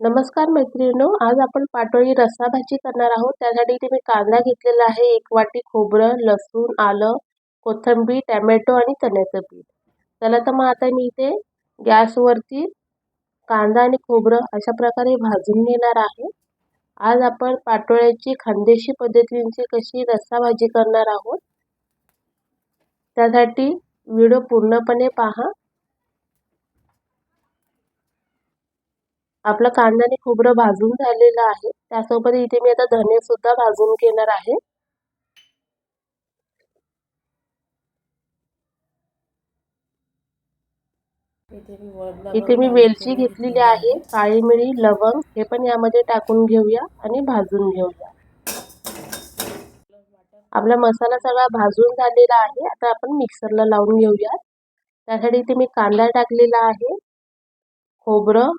नमस्कार मैत्रिणींनो आज आपण पाटोळी रस्सा भाजी करणार आहोत. त्यासाठी इथे मी कांदा घेतलेला आहे एक वाटी खोबरं लसूण आलं कोथिंबीर टॅमॅटो आणि चण्याचं पीठ. चला तर मग आता मी इथे गॅसवरती कांदा आणि खोबरं अशा प्रकारे भाजून घेणार आहे. आज आपण पाटोळ्याची खानदेशी पद्धतींची कशी रस्सा भाजी करणार आहोत त्यासाठी व्हिडिओ पूर्णपणे पहा. आपला कांदा आणि खोबरं भाजून झालेलं आहे. त्यासोबत इथे मी आता धने सुद्धा भाजून घेणार आहे. इथे मी वेलची घेतलेली आहे. काळी मिरी लवंग हे पण यामध्ये टाकून घेऊया आणि भाजून घेऊया. आपला मसाला सगळा भाजून झालेला आहे. आता आपण मिक्सरला लावून घेऊया त्यासाठी इथे मी कांदा टाकलेला आहे. खोबरं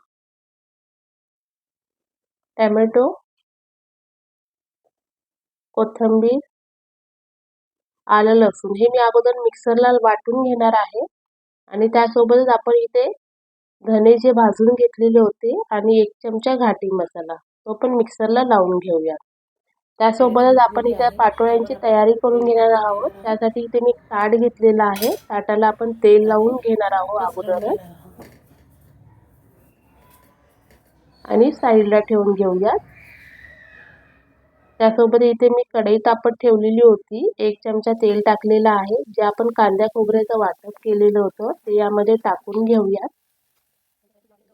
टॅमॅटो कोथिंबीर आलं लसूण. हे मी अगोदर मिक्सरला वाटून घेणार आहे. आणि त्यासोबतच आपण इथे धने जे भाजून घेतलेले होते आणि एक चमचा घाटी मसाला तो पण मिक्सरला लावून घेऊया. त्यासोबतच आपण इथे पाटोळ्यांची तयारी करून घेणार आहोत. त्यासाठी इथे मी ताट घेतलेलं आहे. ताटाला आपण तेल लावून घेणार आहोत अगोदरच. आणि साईडला ठेवून घेऊयात. त्यासोबत इथे मी कढई तापत ठेवलेली होती. एक चमचा तेल टाकलेलं आहे. जे आपण कांद्या खोबऱ्याचं वाटप केलेलं होतं ते यामध्ये टाकून घेऊयात.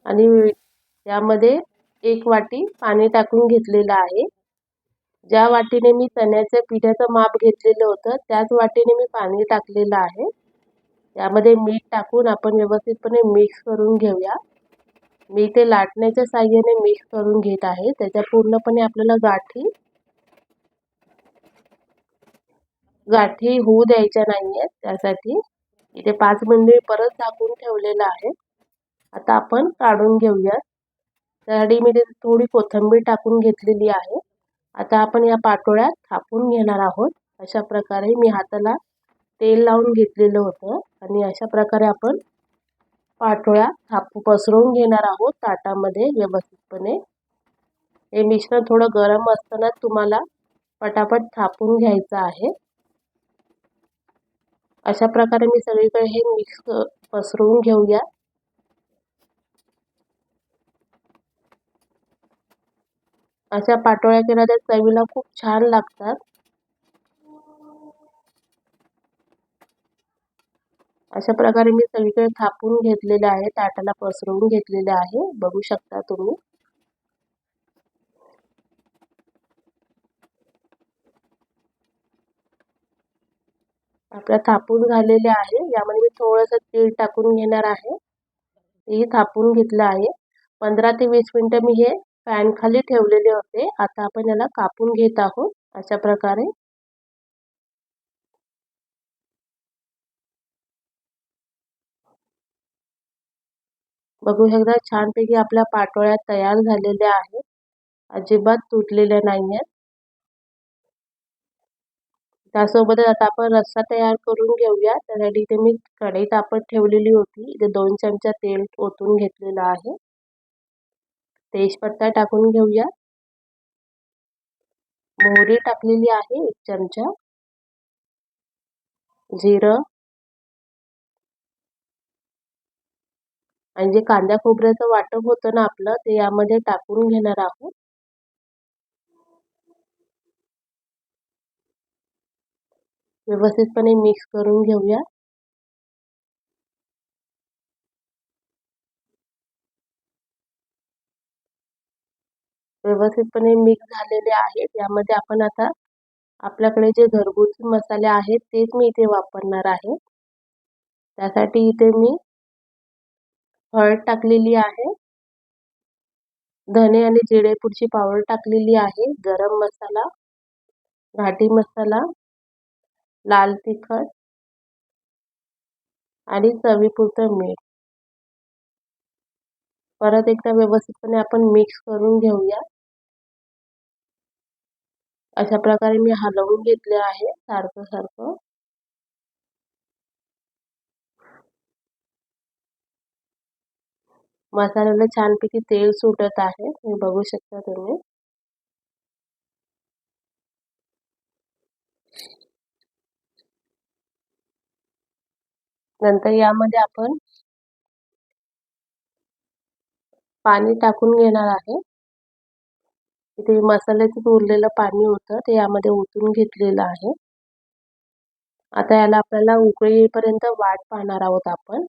आणि यामध्ये एक वाटी पाणी टाकून घेतलेलं आहे. ज्या वाटीने मी चण्याच्या पिठाचं माप घेतलेलं होतं त्याच वाटीने मी पाणी टाकलेलं आहे. यामध्ये मीठ टाकून आपण व्यवस्थितपणे मिक्स करून घेऊया. मी ते लाटण्याच्या साह्याने मिक्स करून घेत आहे. त्याच्या पूर्णपणे आपल्याला गाठी गाठी होऊ द्यायच्या नाही आहेत त्यासाठी इथे पाच मिनिटे परत झाकून ठेवलेलं आहे. आता आपण काढून घेऊया त्यासाठी मी ते थोडी कोथिंबीर टाकून घेतलेली आहे. आता आपण या पाटोळ्यात थापून घेणार आहोत. अशा प्रकारे मी हाताला तेल लावून घेतलेलं होतं. आणि अशा प्रकारे आपण पाटोळ्या थापू पसरवून घेणार आहोत ताटामध्ये व्यवस्थितपणे. हे मिश्रण थोडं गरम असताना तुम्हाला पटापट थापून घ्यायचं आहे. अशा प्रकारे मी सगळीकडे हे मिक्स पसरवून घेऊया. अशा पाटोळ्या केल्या तर चवीला खूप छान लागतात. अशा प्रकारे मी सगळीकडे थापून घेतलेले आहे ताटाला पसरवून घेतलेले आहे. बघू शकता तुम्ही. आपल्या थापून झालेले आहे. यामध्ये मी थोडंसं तेल टाकून घेणार आहे. तेही थापून घेतलं आहे. पंधरा ते वीस मिनटं मी हे पॅन खाली ठेवलेले होते. आता आपण याला कापून घेत आहोत. अशा प्रकारे बघू शकता छानपैकी आपल्या पाटोळ्या तयार झालेल्या आहेत. अजिबात तुटलेल्या नाही आहेत त्यासोबतच आता आपण रस्सा तयार करून घेऊया. त्यासाठी इथे मी कढई तापत ठेवलेली होती. इथे दोन चमचा तेल ओतून घेतलेलं आहे. तेजपत्ता टाकून घेऊया. मोहरी टाकलेली आहे एक चमचा. जिरं. आणि जे कांद्या खोबऱ्याचं वाटप होतं ना आपलं ते यामध्ये टाकून घेणार आहोत. व्यवस्थितपणे मिक्स करून घेऊया. व्यवस्थितपणे मिक्स झालेले आहेत. यामध्ये आपण आता आपल्याकडे जे घरगुती मसाले आहेत तेच मी इथे वापरणार आहे. त्यासाठी इथे मी हळद टाकलेली आहे. धने आणि जिरेपूरची पावडर टाकलेली आहे. गरम मसाला घाटी मसाला लाल तिखट आणि चवीपुरतं मीठ. परत एकदा व्यवस्थितपणे आपण मिक्स करून घेऊया. अशा प्रकारे मी हलवून घेतले आहे सारखं सारखं. मसाल्याला छानपैकी तेल सुटत आहे. हे बघू शकता तुम्ही. नंतर यामध्ये आपण पाणी टाकून घेणार आहे. इथे मसाल्याचं उरलेलं पाणी होतं ते यामध्ये ओतून घेतलेलं आहे. आता याला आपल्याला उकळी येईपर्यंत वाट पाहणार आहोत आपण.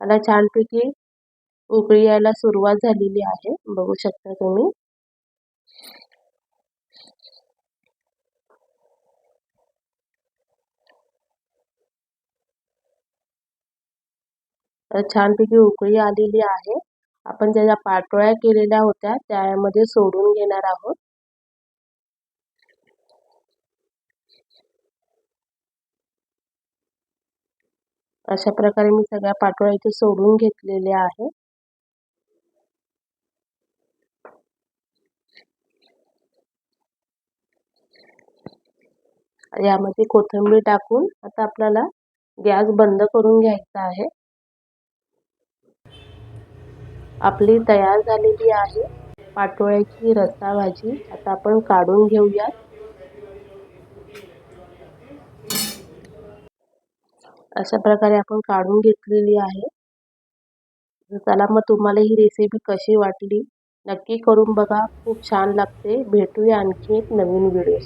आता छानपैकी उकळी यायला सुरुवात झालेली आहे. बघू शकता तुम्ही. छानपैकी उकळी आलेली आहे. आपण ज्या पाटोळ्या केलेल्या होत्या त्यामध्ये सोडून घेणार आहोत. अशा प्रकारे मी सगळ्या पाटोळ्या इथे सोडून घेतलेल्या आहे. यामध्ये कोथिंबीर टाकून आता आपल्याला गॅस बंद करून घ्यायचा आहे. आपली तयार झालेली आहे. पाटोळ्याची रस्सा भाजी आता आपण काढून घेऊयात. अशा प्रकारे आपण काढून घेतलेली आहे. चला मग तुम्हाला ही रेसिपी कशी वाटली नक्की करून बघा. खूप छान लागते. भेटूया आणखी एक नवीन व्हिडिओ